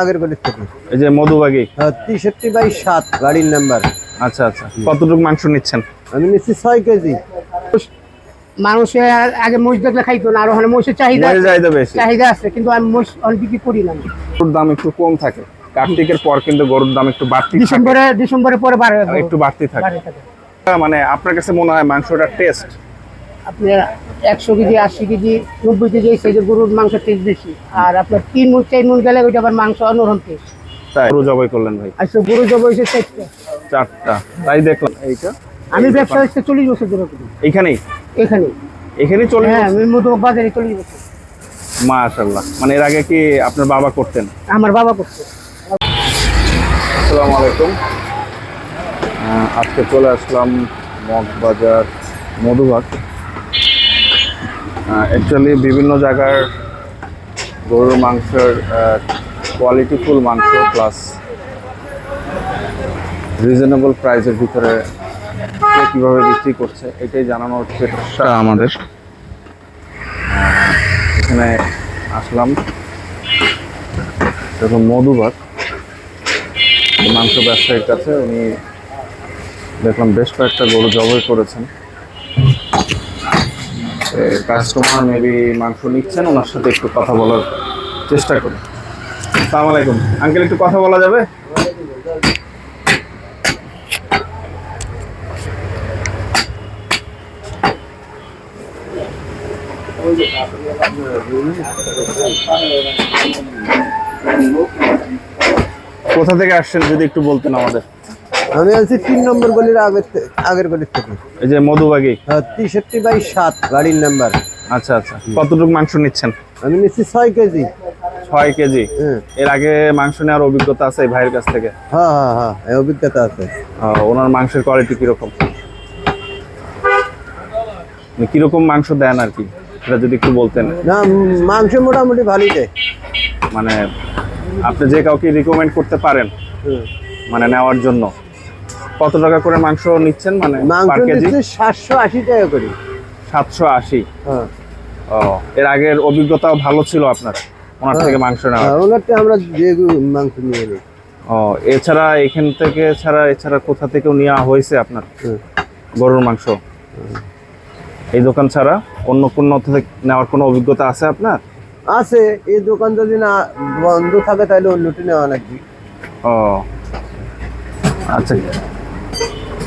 আগের গলির থেকে। এই যে মধুবাগি। তিষট্টি বাই সাত গাড়ির নাম্বার। আচ্ছা আচ্ছা। কতটুকু মাংস নিচ্ছেন? আমি নিচ্ছি ছয় কেজি। মানুষে আগে মহিষ দেখলে খাইতো না আর ওখানে মহিষের চাহিদা যায় বেশি। চাহিদা আছে কিন্তু আমি মহিষ অনেক বিক্রি করি না। গরুর দাম একটু কম থাকে। কার্তিকের পর কিন্তু গরুর দাম একটু বাড়তি। ডিসেম্বরে ডিসেম্বরের পরে বাড়ে। একটু বাড়তি থাকে। বাড়ে থাকে। মানে আপনার কাছে মনে হয় মাংসটা টেস্ট আপনার একশো কেজি আশি কেজি নব্বই কেজি এই সাইজের গরুর মাংস টেস্ট বেশি। আর আপনার তিন মুখ চার মুখ গেলে ওইটা আবার মাংস অন্যরকম টেস্ট তাই? গরু জবাই করলেন ভাই? আচ্ছা গরু হয়েছে চারটা। চারটা। তাই দেখলাম। এইটা? আমি ব্যবসা হচ্ছে চল্লিশ বছর ধরে করি। এইখানেই? এখানে। এখানেই চলে হ্যাঁ আমি মধু বাজারে চল্লিশ বছর। মাশাল্লাহ মানে এর আগে কি আপনার বাবা করতেন? আমার বাবা আসসালামু আলাইকুম। আজকে চলে আসলাম মগবাজার মধুবাগ। অ্যাকচুয়ালি বিভিন্ন জায়গার গরুর মাংসের কোয়ালিটিফুল মাংস প্লাস রিজনেবল প্রাইসের ভিতরে কীভাবে বিক্রি করছে এটাই জানানোর চেষ্টা আমাদের। এখানে আসলাম। দেখুন মধুবাগ মাংস ব্যবসায়ীর কাছে উনি দেখলাম বেশ কয়েকটা গরু জবাই করেছেন। কাস্টমার মেবি মাংস নিচ্ছেন, ওনার সাথে একটু কথা বলার চেষ্টা করি। সালাম আলাইকুম। আঙ্কেল, একটু কথা বলা যাবে? কোথা থেকে আসছেন যদি একটু বলতেন আমাদের? আমি আছি তিন নম্বর গলির আগের আগের গলির থেকে। এই যে মধুবাগি। তিষট্টি বাই সাত গাড়ির নাম্বার আচ্ছা আচ্ছা। কতটুকু মাংস নিচ্ছেন? আমি নিচ্ছি ছয় কেজি। ছয় কেজি? হ্যাঁ। এর আগে মাংস নেওয়ার অভিজ্ঞতা আছে এই ভাইয়ের কাছ থেকে? হ্যাঁ হ্যাঁ হ্যাঁ এই অভিজ্ঞতা আছে। ওনার মাংসের কোয়ালিটি কীরকম? কীরকম মাংস দেন আর কি? সেটা যদি একটু বলতেন। না মাংস মোটামুটি ভালোই দেয়। মানে আপনি যে কাউকে রিকমেন্ড করতে পারেন মানে নেওয়ার জন্য। কত টাকা করে মাংস নিচ্ছেন? মানে মাংস কেজি? নিচ্ছি সাতশো আশি টাকা করে। সাতশো আশি? হ্যাঁ। ও এর আগের অভিজ্ঞতাও ভালো ছিল আপনার ওনার থেকে মাংস নেওয়া হ্যাঁ, ওনারটা আমরা যে মাংস নিয়ে নিই। ও এছাড়া এখান থেকে ছাড়া এছাড়া কোথা থেকেও নেওয়া হয়েছে আপনার? গরুর মাংস? এই দোকান ছাড়া অন্য কোনো থেকে নেওয়ার কোনো অভিজ্ঞতা আছে আপনার? আছে এই দোকান যদি না বন্ধ থাকে তাহলে অন্যটি নেওয়া লাগবে। ও আচ্ছা।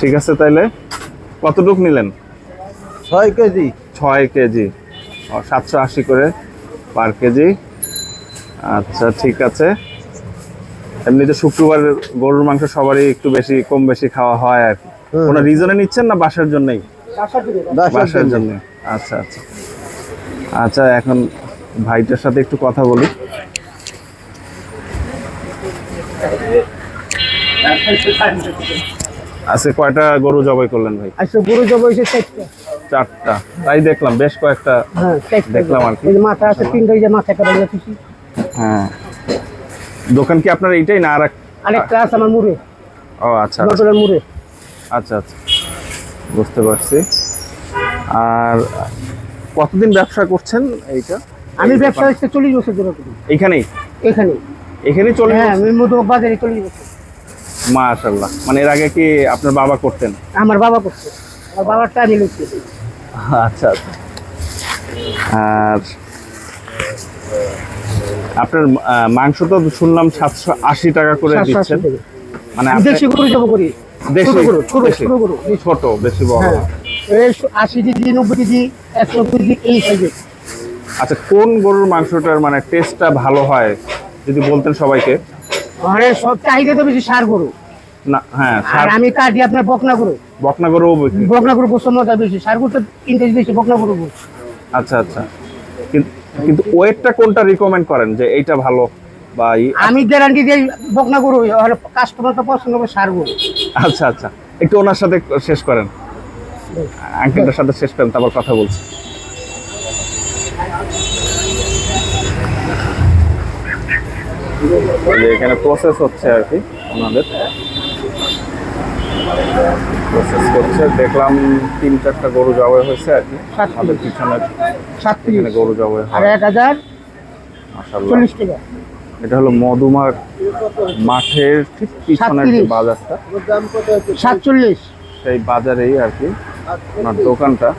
ঠিক আছে তাইলে? কতটুক নিলেন? ছয় কেজি। ছয় কেজি। সাতশো আশি করে পার কেজি। আচ্ছা ঠিক আছে। এমনিতে শুক্রবার গরুর মাংস সবারই একটু বেশি কম বেশি খাওয়া হয় আর কি। কোনো রিজনে নিচ্ছেন না বাসার জন্যই? বাসার জন্য। জন্য। আচ্ছা আচ্ছা। আচ্ছা এখন ভাইটার সাথে একটু কথা বলি। আজকে কয়টা গরু জবাই করলেন ভাই? আচ্ছা গরু জবাই হয়েছে চারটা। চারটা। তাই দেখলাম বেশ কয়েকটা হ্যাঁ দেখলাম আর কি। মাথা আছে তিনটা যে মাথা কাটা গেছি হ্যাঁ। দোকান কি আপনার এইটাই না আর আরেকটা আছে আমার মুড়ে। ও আচ্ছা আচ্ছা। মটরের মুড়ে। আচ্ছা আচ্ছা। বুঝতে পারছি। আর কতদিন ব্যবসা করছেন এইটা? আমি ব্যবসা হচ্ছে চল্লিশ বছর ধরে করি। এইখানেই? এখানে এখানেই চলে হ্যাঁ বাজারে চল্লিশ বছর। মাশাল্লাহ মানে এর আগে কি আপনার বাবা করতেন? আমার বাবা আমার বাবারটা আমি লুচ্ছি আচ্ছা আচ্ছা। আর আপনার মাংস তো শুনলাম সাতশো আশি টাকা করে দিচ্ছেন। মানে দেশি গরু করি। দেশি ছোট গরু ছোট। ছোট গরু। ছোট বেশি বড়। হ্যাঁ। আশি কেজি নব্বই কেজি একশো কেজি এই আচ্ছা কোন গরুর মাংসটার মানে টেস্টটা ভালো হয়? যদি বলতেন সবাইকে। মানে সব চাহিদা তো বেশি সার গরু। না হ্যাঁ আর আমি কাটি আপনার বকনা গরু। বকনা গরু বিক্রি বকনা গরু পছন্দ বেশি সার গরু তো ইন্টারেস্ট বেশি বকনা গরু গরু। আচ্ছা আচ্ছা। কিন- কিন্তু ওয়েটটা কোনটা রিকমেন্ড করেন যে এইটা ভালো বা আমি গ্যারান্টি দিই বকনা গরু হলে কাস্টমার তো পছন্দ সার গরু। আচ্ছা আচ্ছা। একটু ওনার সাথে শেষ করেন। আঙ্কেলটার সাথে শেষ করেন তারপর কথা বলছি। যে এখানে প্রসেস হচ্ছে আর কি ওনাদের প্রসেস করছে দেখলাম তিন চারটা গরু জবাই হয়েছে আর কি। আমাদের পিছনে এখানে গরু জবাই আর এক হাজার চল্লিশ টাকা। এটা হলো মধুমার মাঠের ঠিক পিছনের যে। বাজারটা। সাতচল্লিশ। সেই বাজারেই আর কি ওনার দোকানটা।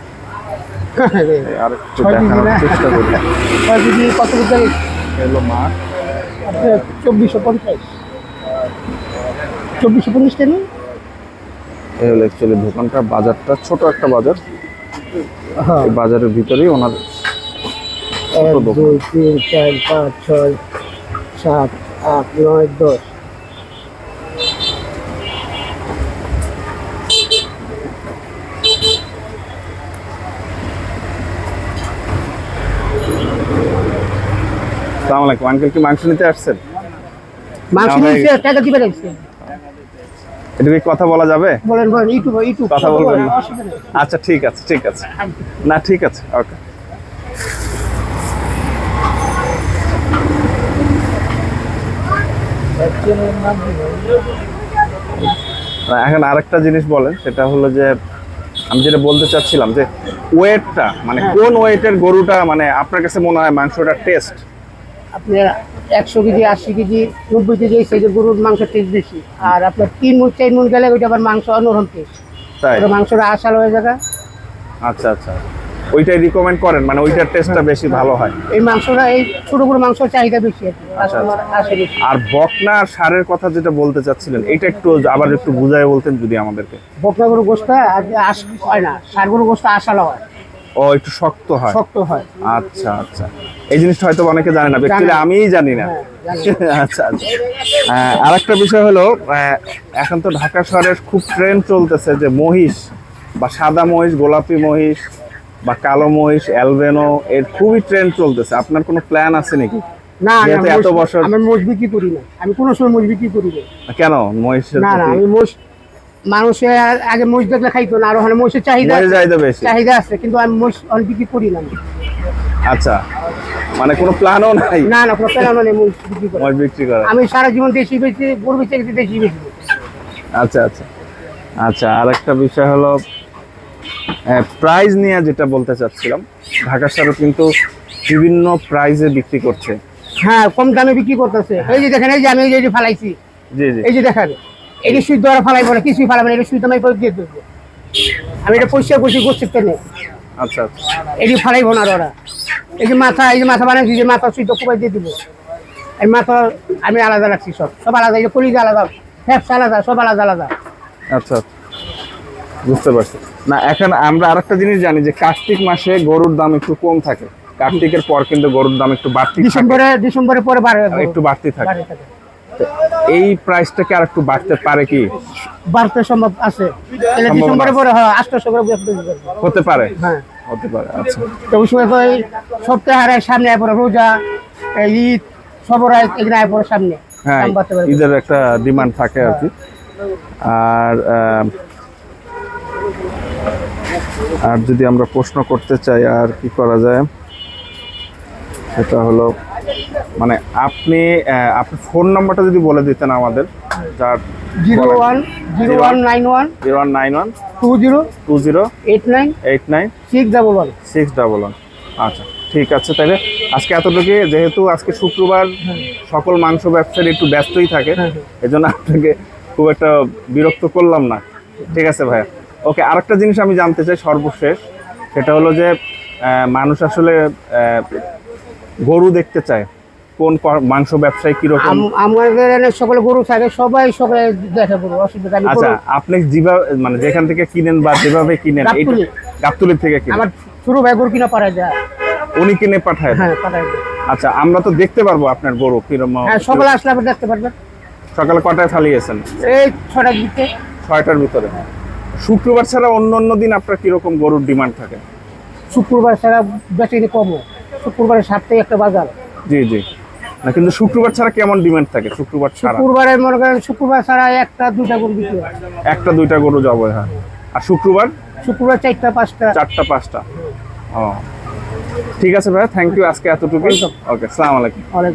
আর একটু দেখানোর চেষ্টা করি। কত হলো মাঠ। আপনার চব্বিশশো পঞ্চাশ। চব্বিশশো পঞ্চাশ কেন এই হলো অ্যাকচুয়ালি দোকানটা বাজারটা ছোট একটা বাজার। হ্যাঁ। বাজারের ভিতরেই ওনার এক। দুই তিন চার পাঁচ ছয় সাত আট নয় দশ। সালাম আলাইকুম। আঙ্কেল কি মাংস নিতে আসছেন? মাংস না, ভাই। নিচ্ছে টাকা দিবে এটা কি কথা বলা যাবে? বলেন বলেন ইউটিউব ইউটিউব। কথা বলবেন নেই। আচ্ছা ঠিক আছে ঠিক আছে। না ঠিক আছে ওকে। এখন আরেকটা জিনিস বলেন সেটা হলো যে আমি যেটা বলতে চাচ্ছিলাম যে ওয়েটটা মানে কোন ওয়েটের গরুটা মানে আপনার কাছে মনে হয় মাংসটা টেস্ট আপনার একশো কেজি আশি কেজি নব্বই কেজি এই সাইজের গরুর মাংসের টেস্ট বেশি। আর আপনার তিন মুখ চার মুখ গেলে ওইটা আবার মাংস অন্যরকম টেস্ট মাংসটা আশাল হয়ে যাবে। আচ্ছা আচ্ছা। ওইটাই রিকমেন্ড করেন মানে ওইটার টেস্টটা বেশি ভালো হয়। এই মাংসটা এই ছোট বড় মাংসের চাহিদা বেশি আর কি আচ্ছা, বেশি। আর বকনা আর সারের কথা যেটা বলতে চাচ্ছিলেন এটা একটু আবার একটু বুঝাই বলতেন যদি আমাদেরকে। বকনা গরু গোস্ত আস হয় না সার গরু গোস্ত আশাল হয়। ও একটু শক্ত হয়। শক্ত হয়। আচ্ছা আচ্ছা। এই জিনিসটা হয়তো অনেকে জানে না ব্যক্তিরা আমিই জানি না। হ্যাঁ, আচ্ছা আচ্ছা। আর একটা বিষয় হলো এখন তো ঢাকা শহরের খুব ট্রেন্ড চলতেছে যে মহিষ বা সাদা মহিষ গোলাপি মহিষ বা কালো মহিষ অ্যালবেনো এর খুবই ট্রেন্ড চলতেছে। আপনার কোনো প্ল্যান আছে নাকি? না এত বছর- আমি মোষ বিক্রি করি না। আমি কোনো সময় মোষ বিক্রি করি না। কেন? মহিষের না আমি মোষ মানুষে আগে মোষ দেখলে খাইতো না আর ওখানে মোষের চাহিদা চাহিদা আছে কিন্তু আমি মোষ অনেক বিক্রি করি না আচ্ছা মানে কোনো প্ল্যানও নাই? না না কোনো পেলানো নেই মোষ বিক্রি করে বিক্রি করা আমি সারা জীবন দেশি বেশি গরু বেঁচে গেছি দেশি বেশি আচ্ছা আচ্ছা আচ্ছা আর একটা বিষয় হলো প্রাইস নিয়ে যেটা বলতে চাচ্ছিলাম ঢাকা শহরে কিন্তু বিভিন্ন প্রাইজে বিক্রি করছে। হ্যাঁ কম দামে বিক্রি করতেছে। এই যে দেখেন এই যে আমি এই যে ফালাইছি। জি জি। এই যে দেখেন যে সুই দ্বারা ফালাইবো না কিছুই ফালাবো না এটা সুই দামে দিয়ে দেবো। আমি এটা পরিষ্কার করছি গোষ্ঠীর আচ্ছা আচ্ছা। এটি ফালাইবো না ওরা। এই যে মাথা এই যে মাথা বানাইছি যে মাথা সুই তো কুপাই দিয়ে দিব। এই মাথা আমি আলাদা রাখছি সব। সব আলাদা এই যে কলিজা আলাদা ফ্যাপস আলাদা সব আলাদা আলাদা। আচ্ছা আচ্ছা। বুঝতে পারছি। না এখন আমরা আরেকটা জিনিস জানি যে কার্তিক মাসে গরুর দাম একটু কম থাকে। কার্তিকের পর কিন্তু গরুর দাম একটু বাড়তি ডিসেম্বরে ডিসেম্বরের পরে একটু বাড়তি থাকে। এই প্রাইসটা কি আর একটু বাড়তে পারে কি? বাড়তে সম্ভব আছে। ডিসেম্বরের পরে হয় আটশো করে। হতে পারে? হ্যাঁ। হতে পারে আচ্ছা। তো ওই সময় তো এই সপ্তাহে হারে সামনে আয় পড়ে রোজা ঈদ সবর এখানে আয় পড়ে সামনে। হ্যাঁ ঈদের একটা ডিমান্ড থাকে আর কি। আর আর যদি আমরা প্রশ্ন করতে চাই আর কি করা যায় সেটা হলো মানে আপনি আহ, আপনার ফোন নাম্বারটা যদি বলে দিতেন আমাদের যার zero one zero one nine one zero one nine one two zero two zero eight nine eight nine six double one. Six double one. আচ্ছা ঠিক আছে তাহলে আজকে এতটুকু যেহেতু আজকে শুক্রবার সকল মাংস ব্যবসায়ী একটু ব্যস্তই থাকে হ্যাঁ, হ্যাঁ। এই জন্য আপনাকে খুব একটা বিরক্ত করলাম না। ঠিক আছে ভাইয়া? ওকে আরেকটা জিনিস আমি জানতে চাই সর্বশেষ সেটা হলো যে মানুষ আসলে গরু দেখতে চায়। কোন মাংস ব্যবসায় কীরকম? আম- আমাদের এখানে সকলে গরু থাকে সবাই সবাই দেখে গরু অসুবিধা আমি আচ্ছা আপনি যেভাবে মানে যেখান থেকে কিনেন বা যেভাবে কিনেন গাবতলী। থেকে কিনেন? আমার ছোট ভাই গরু কিনা পারা যায় উনি কিনে পাঠায় হ্যাঁ পাঠায় আচ্ছা আমরা তো দেখতে পারব আপনার গরু কীরকম হ্যাঁ সকালে আসলে আপনি দেখতে পারবেন। সকালে কটায় ফালিয়েছেন? এই ছটার দিকে। ছয়টার ভিতরে। শুক্রবার ছাড়া অন্য অন্য দিন আপনার কীরকম গরুর ডিমান্ড থাকে? শুক্রবার ছাড়া বেশি কম। হয়। শুক্রবারে সাতটায় একটা বাজার। জি জি। না কিন্তু শুক্রবার ছাড়া কেমন ডিমান্ড থাকে? শুক্রবার ছাড়া? শুক্রবারে মনে করেন শুক্রবার ছাড়া একটা দুইটা গরু বিক্রি হয়। একটা দুইটা গরু যাবে হ্যাঁ আর শুক্রবার? শুক্রবার চারটা পাঁচটা। চারটা পাঁচটা। ও। ঠিক আছে ভাই থ্যাংক ইউ আজকে এতটুকু ওকে। সালাম আলাইকুম। অনেক